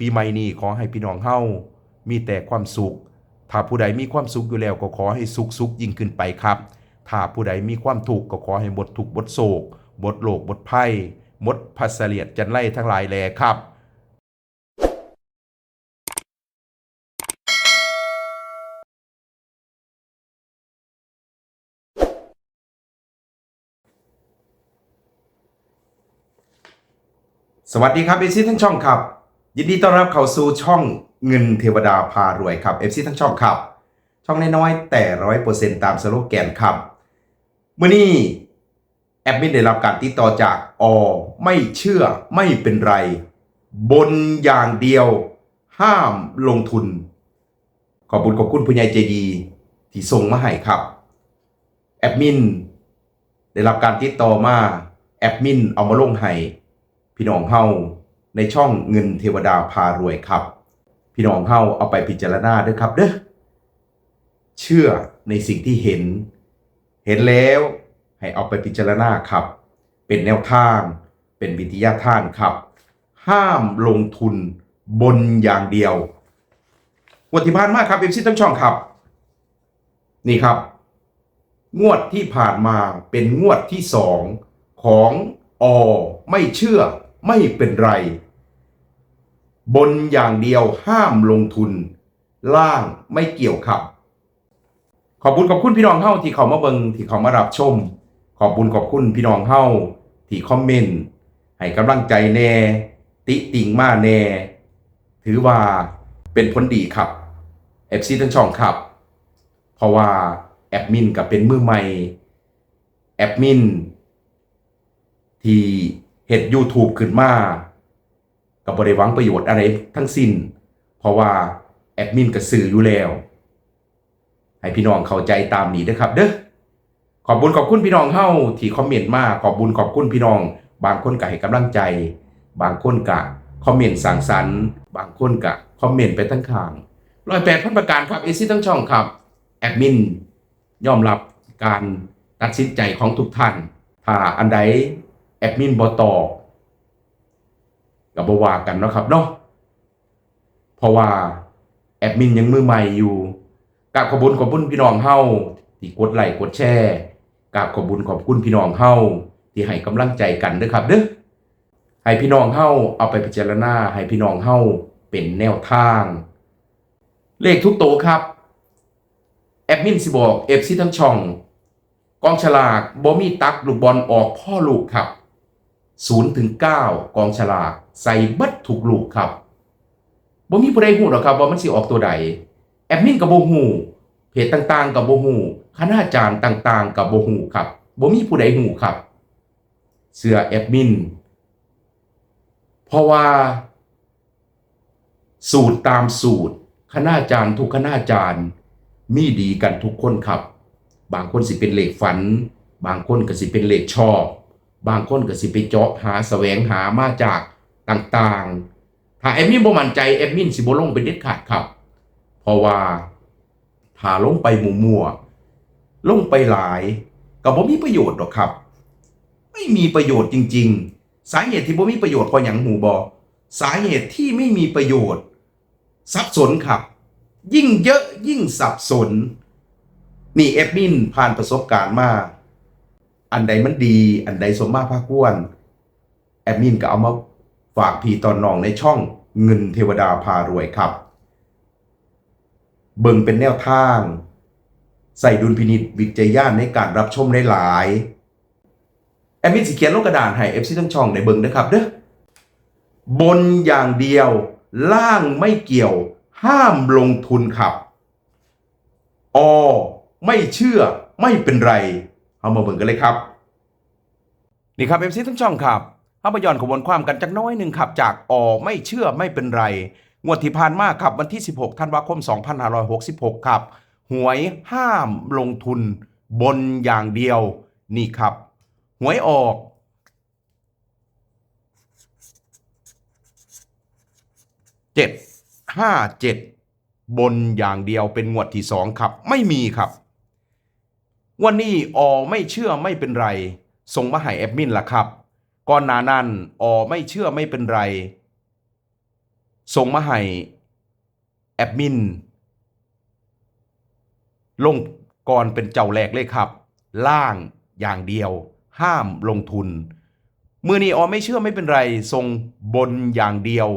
ปีใหม่นี้ขอให้พี่น้องเฮามีแต่ความสุข ถ้าผู้ใดมีความสุขอยู่แล้วก็ขอให้สุขสุขยิ่งขึ้นไปครับ ถ้าผู้ใดมีความทุกข์ก็ขอให้หมดทุกข์หมดโศกหมดโลกหมดภัยหมดพัสเลียดจันไล่ทั้งหลายแลครับสวัสดีครับเอซีทั้งช่องครับ ยินดีต้อนรับเข้าสู่ช่องเงินเทวดาพารวยครับเอฟซีทั้งช่องครับ ช่องน้อยๆแต่ร้อยเปอร์เซ็นต์ตามสโลแกนครับเมื่อนี้แอดมินได้รับการติดต่อจากอไม่เชื่อไม่เป็นไร บนอย่างเดียว ห้ามลงทุน ขอบคุณขอบคุณผู้ใหญ่ใจดีที่ส่งมาให้ครับ แอดมินได้รับการติดต่อมา แอดมินเอามาลงให้พี่น้องเฮา ในช่องเงินเทวดาพารวยครับ พี่น้องเฮาเอาไปพิจารณาด้วยครับเด้อเชื่อในสิ่งที่เห็น เห็นแล้วให้เอาไปพิจารณาครับ เป็นแนวทาง เป็นวิทยาทานครับ ห้ามลงทุนบนอย่างเดียวงวดที่ผ่านมาครับเอฟซีทั้งช่องครับ นี่ครับ งวดที่ผ่านมาเป็นงวดที่สองของอไม่เชื่อไม่เป็นไร บนอย่างเดียวห้ามลงทุน ล่างไม่เกี่ยวครับ ขอบคุณขอบคุณพี่น้องเฮาที่เขามาเบิงที่เขามารับชม ขอบคุณขอบคุณพี่น้องเฮาที่คอมเมนต์ให้กำลังใจแน่ ติติงมาแน่ ถือว่าเป็นผลดีครับ FC ทั้งช่องครับ เพราะว่าแอดมินกับเป็นมือใหม่แอดมินที่เฮ็ด YouTube ขึ้นมา กับบริวังประโยชน์อะไรทั้งสิ้น เพราะว่าแอดมินก็สื่ออยู่แล้ว ให้พี่น้องเข้าใจตามนี้เด้อครับเด้อขอบุญขอบคุณพี่น้องเฮาที่คอมเมนต์มาขอบคุญขอบคุณพี่น้อง บางคนก็ให้กำลังใจ บางคนก็คอมเมนต์สั่งสรรค์บางคนก็คอมเมนต์ไปทั้งข้างร้อยแปดพันประการครับเอซี่ทั้งช่องครับแอดมินยอมรับการตัดสินใจของทุกท่าน ถ้าอันใดแอดมินบอตอบ กับบว่ากันเนาะครับเนาะเพราะว่าแอดมินยังมือใหม่อยู่กราบขอบคุญขอบคุณพี่น้องเฮาที่กดไลค์กดแชร์กราบขอบคุญขอบคุณพี่น้องเฮาที่ให้กำลังใจกันเด้อครับเด้อให้พี่น้องเฮาเอาไปพิจารณาให้พี่น้องเฮาเป็นแนวทาง เลขทุกโตครับแอดมินสิบอกเอฟซีทั้งช่องกองฉลากบ่มีตักลูกบอลออกพ่อลูกครับ 0ถึง9กองฉลาก ใส่เบิดถูกลูกครับบ่มีผู้ใดฮู้หรอกครับว่ามันสิออกตัวใดแอดมินกับบ่ฮู้เพจต่างๆ กับบ่ฮู้คณาจารย์ต่างๆ กับบ่ฮู้ครับบ่มีผู้ใดฮู้ครับ เสื้อแอดมินเพราะว่า สูตรตามสูตร คณาจารย์ทุกคณาจารย์มีดีกันทุกคนครับ บางคนสิเป็นเลขฝัน บางคนก็สิเป็นเลขชอบ บางคนก็สิไปเจาะหาแสวงหามาจากต่างๆ ถ้าแอดมินบ่มั่นใจแอดมินสิบ่ลงเป็นเด็ดขาดครับ เพราะว่าถ้าลงไปมั่วๆลงไปหลายก็บ่มีประโยชน์หรอกครับ ไม่มีประโยชน์จริง ๆ สาเหตุที่บ่มีประโยชน์เพราะหยังหูบอสาเหตุที่ไม่มีประโยชน์ สับสนครับ ยิ่งเยอะยิ่งสับสน นี่แอดมินผ่านประสบการณ์มา อันใดมันดี อันใดสมมาภาควนแอดมินก็เอามาฝากพี่ตอนน้องในช่องเงินเทวดาพารวยครับ เบิ่งเป็นแนวทาง ใส่ดุลพินิจวิจัยานในการรับชมได้หลายแอดมินสิเขียนลงกระดานให้เอฟซีทั้งช่องในเบิ่งนะครับเด้อบนอย่างเดียวล่างไม่เกี่ยว ห้ามลงทุนครับ อ ไม่เชื่อไม่เป็นไร เอามาเบิ่งกันเลยครับ นี่ครับเอฟซีทั้งช่องครับเอามาย้อนขบวนความกันจักน้อยหนึ่งครับจากอไม่เชื่อไม่เป็นไร งวดที่ผ่านมาครับวันที่ 16ธันวาคม 2566 ครับ หวยห้ามลงทุนบนอย่างเดียวนี่ครับ หวยออกเจ็ดห้าเจ็ดบนอย่างเดียวเป็นงวดที่สองครับ ไม่มีครับ วันนี้ออไม่เชื่อไม่เป็นไร ส่งมาให้แอดมินล่ะครับ ก่อนหน้านั้นออไม่เชื่อไม่เป็นไร ส่งมาให้แอดมิน ลงก่อนเป็นเจ้าแรกเลยครับ ล่างอย่างเดียว ห้ามลงทุน มือนี้ออไม่เชื่อไม่เป็นไรทรงบนอย่างเดียว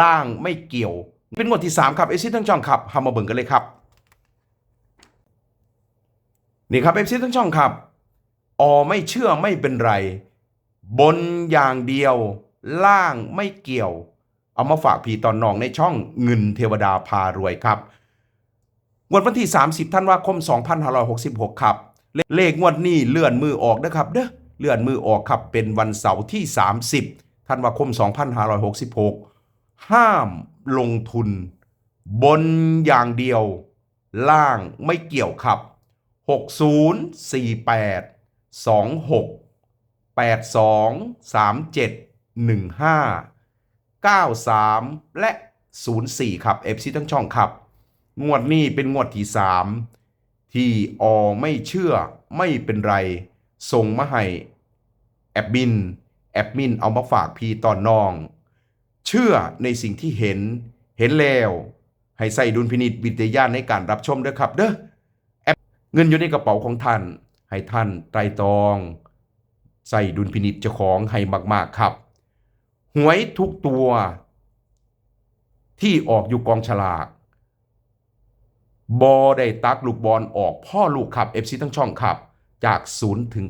ล่างไม่เกี่ยว เป็นงวดที่ 3 ครับเอซิทั้งช่องครับทำมาเบิ่งกันเลยครับ นี่ครับเอฟซีทั้งช่องครับอ๋อไม่เชื่อไม่เป็นไร บนอย่างเดียว ล่างไม่เกี่ยว เอามาฝากพี่ตอนนองในช่องเงินเทวดาพารวยครับงวดวันที่ 30ธันวาคม 2566 ครับเลเลขงวดนี้เลื่อนมือออกนะครับเด้อเลื่อนมือออกครับเป็นวันเสาร์ที่ 30ธันวาคม 2566 ห้ามลงทุน บนอย่างเดียว ล่างไม่เกี่ยวครับ 6048 26 82 37 15 93 และ 04 ครับ FC ทั้งช่องครับ งวดนี้เป็นงวดที่ 3 ที่อไม่เชื่อไม่เป็นไร ส่งมาให้แอดมิน แอดมินเอามาฝากพี่ตอนน้อง เชื่อในสิ่งที่เห็น เห็นแล้ว ให้ใส่ดุลพินิจวิทยาในการรับชมด้วยครับเด้อ เงินอยู่ในกระเป๋าของท่าน ให้ท่านไตรตรอง ใส่ดุลพินิจเจ้าของให้มากๆครับ หวยทุกตัว ที่ออกอยู่กองฉลากบอได้ตักลูกบอลออกพ่อลูกขับ FC ทั้งช่องขับ จาก 0 ถึง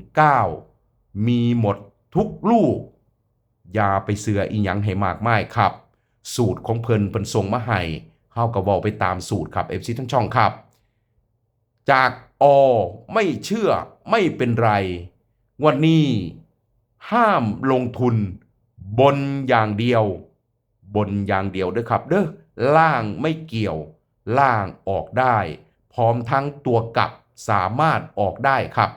9 มีหมดทุกลูก อย่าไปเสืออีหยังให้มากมายครับ สูตรของเพิ่นเพิ่นส่งมาให้เฮาก็เว้าไปตามสูตรครับ FC ทั้งช่องครับ จาก อไม่เชื่อไม่เป็นไร วันนี้ห้ามลงทุน บนอย่างเดียว บนอย่างเดียวเด้อครับ เด้อล่างไม่เกี่ยว ล่างออกได้ พร้อมทั้งตัวกลับสามารถออกได้ครับ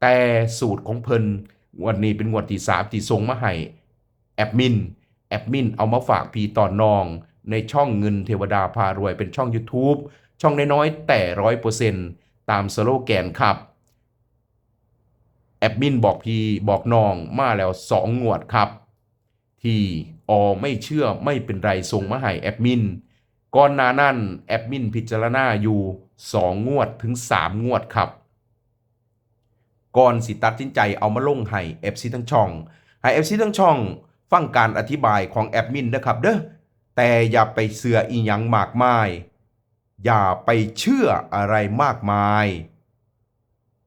แต่สูตรของเพิ่นวันนี้เป็นงวดที่สามที่ส่งมาให้แอดมินแอดมินเอามาฝากพี่ต่อนน้อง ในช่องเงินเทวดาพารวยเป็นช่อง YouTube ช่องน้อยๆแต่ร้อยเปอร์เซ็นต์ ตามสโลแกนครับ แอดมินบอกพี่บอกน้องมาแล้วสองงวดครับ ที่อไม่เชื่อไม่เป็นไรส่งมาให้แอดมินก่อนหน้านั้นแอดมินพิจารณาอยู่2งวดถึง3งวดครับ ก่อนสิตัดสินใจเอามาลงให้ FC ทั้งช่องให้ FC ทั้งช่อง ฟังการอธิบายของแอดมินนะครับเด้อแต่อย่าไปเสืออีหยังมากมาย อย่าไปเชื่ออะไรมากมาย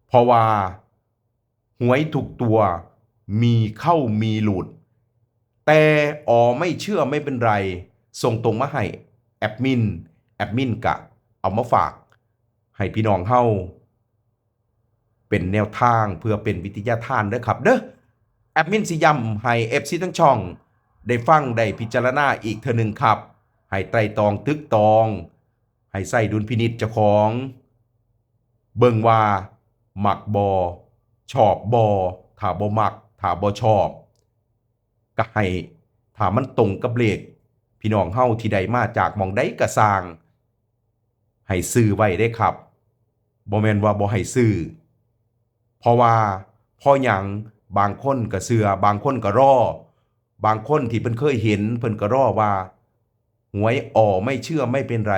เพราะว่า หวยถูกตัวมีเข้ามีหลุด แต่อ๋อไม่เชื่อไม่เป็นไร ส่งตรงมาให้แอดมิน แอดมินกะ เอามาฝาก ให้พี่น้องเฮาเป็นแนวทางเพื่อเป็นวิทยาทานเด้อครับเด้อแอดมินสิย้ำให้เอฟซีทั้งช่อง ได้ฟังได้พิจารณาอีกเทอหนึ่งครับ ให้ไตรตองตึกตอง ให้ใส่ดุลพินิจเจ้าของ เบิ่งว่าหมักบอชอบบอถ้าบ่มักถ้าบ่ชอบ ก็ให้ถ้ามันตรงกับเลขพี่น้องเฮาที่ใดมาจากมองใดก็สร้าง ให้ซื้อไว้ได้ครับบ่แม่นว่าบ่ให้ซื้อ เพราะว่าพอหยังบางคนก็เสือบางคนก็รอบางคนที่เพิ่นเคยเห็นเพิ่นก็รอว่าหวยอ่อไม่เชื่อไม่เป็นไร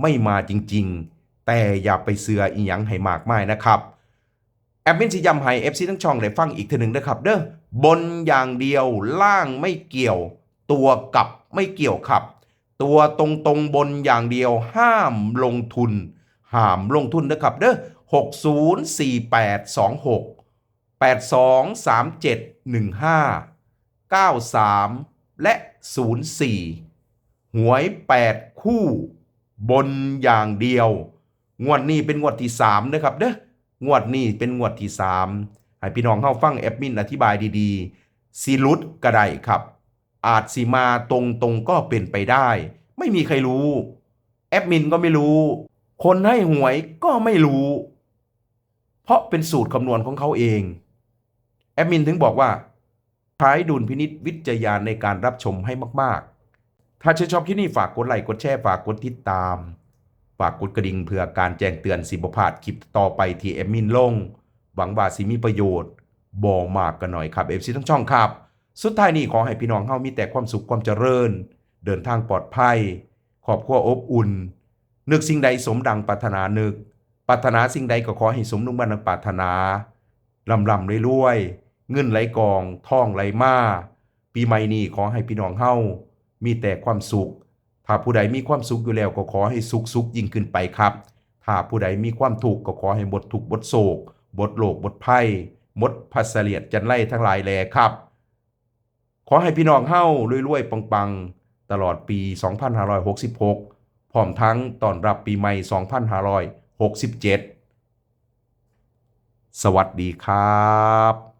ไม่มาจริงๆ แต่อย่าไปเสืออีหยังให้มากมายนะครับ แอดมินสิย้ำให้ FC ทั้งช่องได้ฟังอีกทีหนึ่งนะครับ เด้อบนอย่างเดียวล่างไม่เกี่ยว ตัวกลับไม่เกี่ยวครับ ตัวตรงตรงๆบนอย่างเดียวห้ามลงทุน ห้ามลงทุนนะครับเด้อ604826 823715 93และ04หวย8คู่ บนอย่างเดียว งวดนี้เป็นงวดที่3นะครับเด้องวดนี้เป็นงวดที่3ให้พี่น้องเข้าฟังแอดมินอธิบายดีๆซีลุดก็ได้ครับ อาจสีมาตรงตรงๆก็เป็นไปได้ ไม่มีใครรู้ แอดมินก็ไม่รู้ คนให้หวยก็ไม่รู้ เพราะเป็นสูตรคำนวณของเขาเอง แอดมินถึงบอกว่าใช้ดุลพินิษวิจยานในการรับชมให้มากๆ ถ้าชื่นชอบคลิปนี้ฝากกดไลค์กดแชร์ฝากกดติดตาม ฝากกดกระดิ่งเพื่อการแจ้งเตือนสิบพลาดคลิปต่อไปที่แอดมินลง หวังว่าสิมีประโยชน์บ่มากกันหน่อยครับเอฟซีทั้งช่องครับ สุดท้ายนี้ขอให้พี่น้องเฮามีแต่ความสุขความเจริญ เดินทางปลอดภัยครอบครัวอบอุ่น นึกสิ่งใดสมดังปรารถนานึกปรารถนาสิ่งใดก็ขอให้สมดังบันดังปรารถนาลำลำรวยๆเงินไหลกองท่องไหลมาปีใหม่นี้ขอให้พี่น้องเฮา มีแต่ความสุข ถ้าผู้ใดมีความสุขอยู่แล้วก็ขอให้สุขสุขยิ่งขึ้นไปครับ ถ้าผู้ใดมีความทุกข์ก็ขอให้หมดทุกข์หมดโศกหมดโลกหมดภัยหมดพัสเลียดจันไล่ทั้งหลายแลครับ ขอให้พี่น้องเฮารวยๆปังๆ ตลอดปี 2566 พร้อมทั้งตอนรับปีใหม่ 2567 สวัสดีครับ